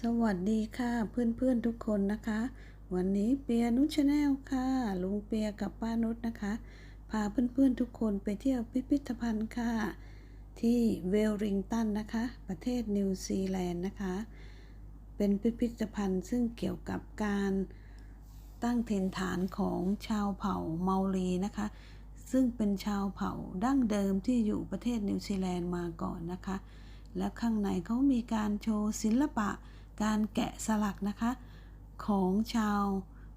สวัสดีค่ะเพื่อนๆทุกคนนะคะ วันนี้เปียนุชแนลค่ะ ลุงเปียกับป้านุชนะคะ พาเพื่อนๆทุกคนไปเที่ยวพิพิธภัณฑ์ค่ะ ที่เวลลิงตันนะคะ ประเทศนิวซีแลนด์นะคะ เป็นพิพิธภัณฑ์ซึ่งเกี่ยวกับการตั้งถิ่นฐานของชาวเผ่าเมารีนะคะ ซึ่งเป็นชาวเผ่าดั้งเดิมที่อยู่ประเทศนิวซีแลนด์มาก่อนนะคะแล้วข้างในเขามีการโชว์ศิลปะ การแกะสลักนะคะของชาว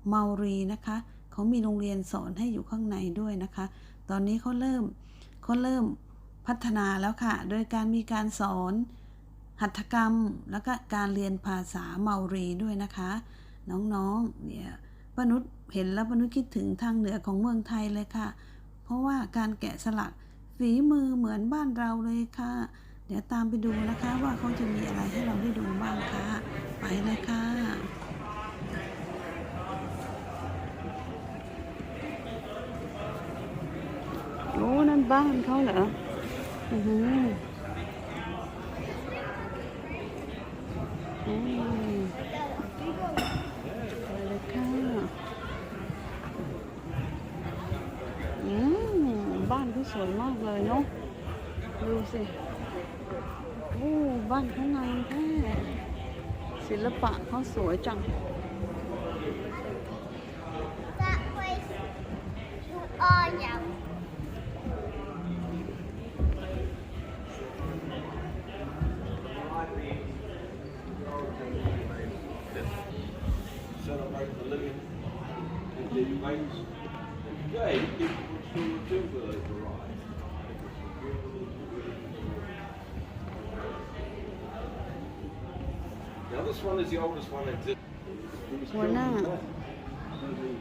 เมารีนะคะเขามีโรงเรียนสอนให้อยู่ข้างในด้วยนะคะ ตอนนี้เขาเริ่มเขาเริ่มพัฒนาแล้วค่ะ โดยการมีการสอนหัตถกรรม แล้วก็การเรียนภาษาเมารีด้วยนะคะ น้องๆเนี่ยปนุษเห็นแล้วปนุษคิดถึงทางเหนือของเมืองไทยเลยค่ะ เพราะว่าการแกะสลักฝีมือเหมือนบ้านเราเลยค่ะ เดี๋ยวตามไปดูนะคะว่าเขาจะมีอะไรให้เราได้ดูบ้างคะไปเลยค่ะโอ้นั่นบ้านเขาเหรออือหืออืมไปเลยค่ะอืมบ้านเขาสวยมากเลยเนาะดูสิ บ้านข้างในแท้ศิลปะเขาสวยจัง That place you are now. celebrate the living and this one is the oldest one that exists. It was Well, built now- in Bath. And the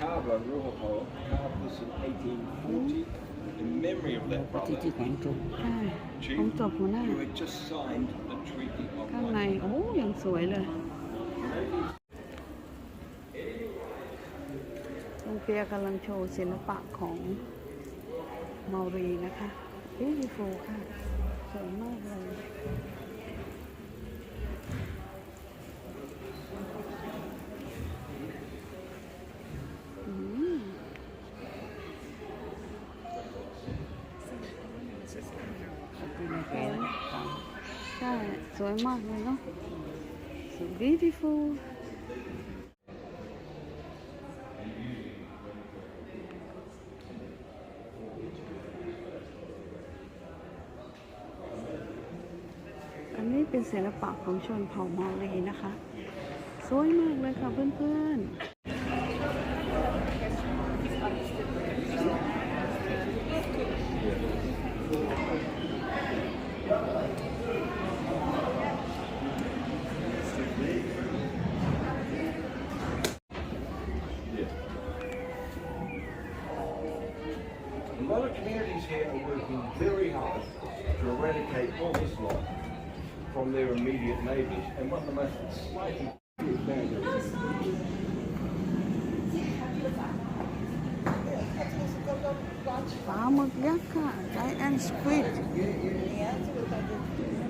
carver, Ruhapo, carved this in 1840 in memory of that ปฏิ brother ทินของจบใช่ผมจบหัวหน้า who had just signed the Treaty of ข้างในโอ้ยังสวยเลยลุงเปียกำลังโชว์ศิลปะของเมารีนะคะ beautiful ค่ะ สวยมากเลย อืม ใช่ สวยมากเลยเนาะ so beautiful อันนี้เป็นศิลปะของชนเผ่ามารีนะคะ สวยมากเลยค่ะเพื่อนๆ a lot of communities here are working very hard to eradicate all this lot from their immediate neighbours. And one of the most exciting examples Wow, magdaka. Giant squid. Yeah, yeah.